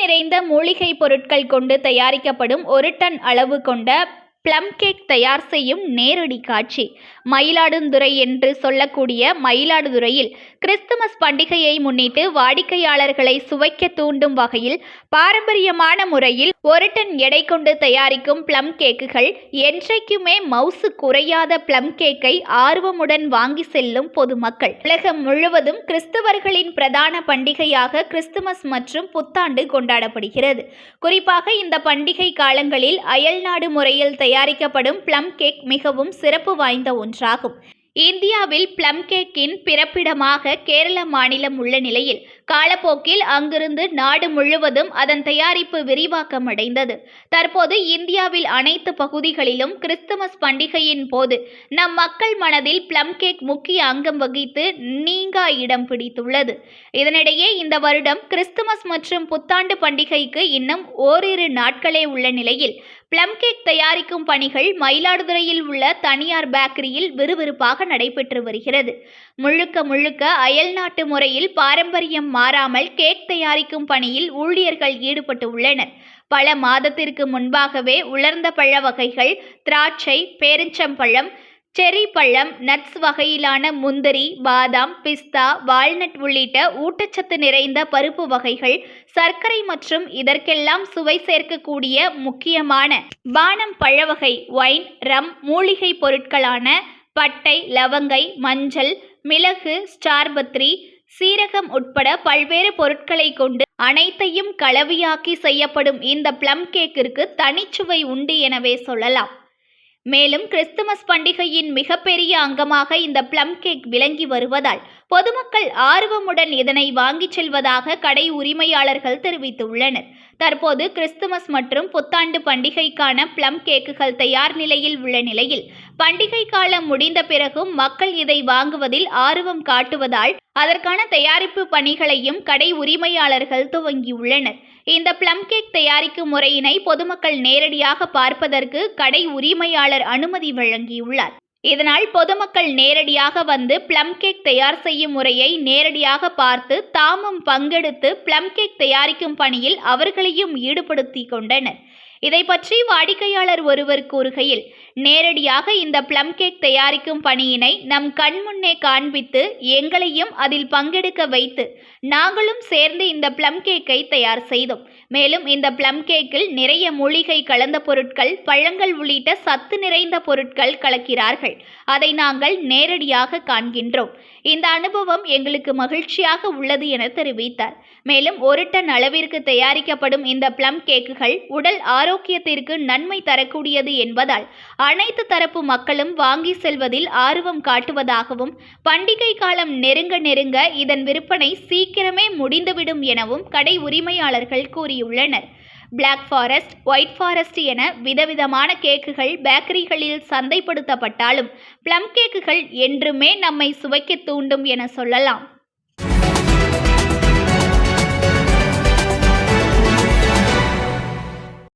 நிறைந்த மூலிகை பொருட்கள் கொண்டு தயாரிக்கப்படும் ஒரு டன் அளவு கொண்ட ப்ளம் கேக் தயார் செய்யும் நேரடி காட்சி. மயிலாடுதுறை என்று சொல்லக்கூடிய மயிலாடுதுறையில் கிறிஸ்துமஸ் பண்டிகையை முன்னிட்டு வாடிக்கையாளர்களை சுவைக்க தூண்டும் வகையில் பாரம்பரியமான முறையில் ஒரு டன் எடை கொண்டு தயாரிக்கும் ப்ளம் கேக்குகள் என்றைக்குமே மவுசு குறையாத பிளம் கேக்கை ஆர்வமுடன் வாங்கி செல்லும் பொதுமக்கள். உலகம் முழுவதும் கிறிஸ்தவர்களின் பிரதான பண்டிகையாக கிறிஸ்துமஸ் மற்றும் புத்தாண்டு கொண்டாடப்படுகிறது. குறிப்பாக இந்த பண்டிகை காலங்களில் அயல்நாடு முறையில் தயாரிக்கப்படும் ப்ளம் கேக் மிகவும் சிறப்பு வாய்ந்த ஒன்றாகும். இந்தியாவில் ப்ளம் கேக்கின் பிறப்பிடமாக கேரள மாநிலம் உள்ள நிலையில் காலப்போக்கில் அங்கிருந்து நாடு முழுவதும் அதன் தயாரிப்பு விரிவாக்கம் அடைந்தது தற்போது இந்தியாவில் அனைத்து பகுதிகளிலும் கிறிஸ்துமஸ் பண்டிகையின் போது நம் மக்கள் மனதில் ப்ளம் கேக் முக்கிய அங்கம் வகித்து நீங்கா இடம் பிடித்துள்ளது. இதனிடையே இந்த வருடம் கிறிஸ்துமஸ் மற்றும் புத்தாண்டு பண்டிகைக்கு இன்னும் ஓரிரு நாட்களே உள்ள நிலையில் ப்ளம் கேக் தயாரிக்கும் பணிகள் மயிலாடுதுறையில் உள்ள தனியார் பேக்கரியில் விறுவிறுப்பாக நடைபெற்று வருகிறது. முழுக்க முழுக்க அயல்நாட்டு முறையில் பாரம்பரியம் மாறாமல் கேக் தயாரிக்கும் பணியில் ஊழியர்கள் ஈடுபட்டு உள்ளனர். பல மாதத்திற்கு முன்பாகவே உலர்ந்த பழ வகைகள் திராட்சை பேரிச்சம்பழம் செரி பழம் நட்ஸ் வகையிலான முந்திரி பாதாம் பிஸ்தா வால்நட் உள்ளிட்ட ஊட்டச்சத்து நிறைந்த பருப்பு வகைகள் சர்க்கரை மற்றும் இதற்கெல்லாம் சுவை சேர்க்கக்கூடிய முக்கியமான பானம் பழவகை ஒயின் ரம் மூலிகை பொருட்களான பட்டை லவங்கை மஞ்சள் மிளகு ஸ்டார்பத்ரி சீரகம் உட்பட பல்வேறு பொருட்களை கொண்டு அனைத்தையும் கலவையாக்கி செய்யப்படும் இந்த ப்ளம் கேக்கிற்கு தனிச்சுவை உண்டு எனவே சொல்லலாம். மேலும் கிறிஸ்துமஸ் பண்டிகையின் மிகப்பெரிய அங்கமாக இந்த ப்ளம் கேக் விளங்கி வருவதால் பொதுமக்கள் ஆர்வமுடன் இதனை வாங்கிச் செல்வதாக கடை உரிமையாளர்கள் தெரிவித்துள்ளனர். தற்போது கிறிஸ்துமஸ் மற்றும் புத்தாண்டு பண்டிகைக்கான ப்ளம் கேக்குகள் தயார் நிலையில் உள்ள நிலையில். பண்டிகை காலம் முடிந்த பிறகும் மக்கள் இதை வாங்குவதில் ஆர்வம் காட்டுவதால் அதற்கான தயாரிப்பு பணிகளையும் கடை உரிமையாளர்கள் துவங்கியுள்ளனர். இந்த ப்ளம் கேக் தயாரிக்கும் முறையினை பொதுமக்கள் நேரடியாக பார்ப்பதற்கு கடை உரிமையாளர் அனுமதி வழங்கியுள்ளார். இதனால் பொதுமக்கள் நேரடியாக வந்து ப்ளம் கேக் தயார் செய்யும் முறையை நேரடியாக பார்த்து தாமும் பங்கெடுத்து ப்ளம் கேக் தயாரிக்கும் பணியில் அவர்களையும் ஈடுபடுத்தி கொண்டனர். இதை பற்றி வாடிக்கையாளர் ஒருவர் கூறுகையில் நேரடியாக இந்த ப்ளம் கேக் தயாரிக்கும் பணியினை நம் கண்முன்னே காண்பித்து எங்களையும் அதில் பங்கெடுக்க வைத்து நாங்களும் சேர்ந்து இந்த ப்ளம் கேக்கை தயார் செய்தோம். மேலும் இந்த ப்ளம் கேக்கில் நிறைய மூலிகை கலந்த பொருட்கள் பழங்கள் உள்ளிட்ட சத்து நிறைந்த பொருட்கள் கலக்கிறார்கள். அதை நாங்கள் நேரடியாக காண்கின்றோம். இந்த அனுபவம் எங்களுக்கு மகிழ்ச்சியாக உள்ளது என தெரிவித்தார். மேலும் ஒரு டன் அளவிற்கு தயாரிக்கப்படும் இந்த ப்ளம் கேக்குகள் உடல் ஆரோக்கியத்திற்கு நன்மை தரக்கூடியது என்பதால் அனைத்து தரப்பு மக்களும் வாங்கி செல்வதில் ஆர்வம் காட்டுவதாகவும் பண்டிகை காலம் நெருங்க நெருங்க இதன் விற்பனை சீக்கிரமே முடிந்துவிடும் எனவும் கடை உரிமையாளர்கள் கூறியுள்ளனர். பிளாக் ஃபாரஸ்ட் ஒயிட் ஃபாரஸ்ட் என விதவிதமான கேக்குகள் பேக்கரிகளில் சந்தைப்படுத்தப்பட்டாலும் ப்ளம் கேக்குகள் என்றுமே நம்மை சுவைக்க தூண்டும் என சொல்லலாம்.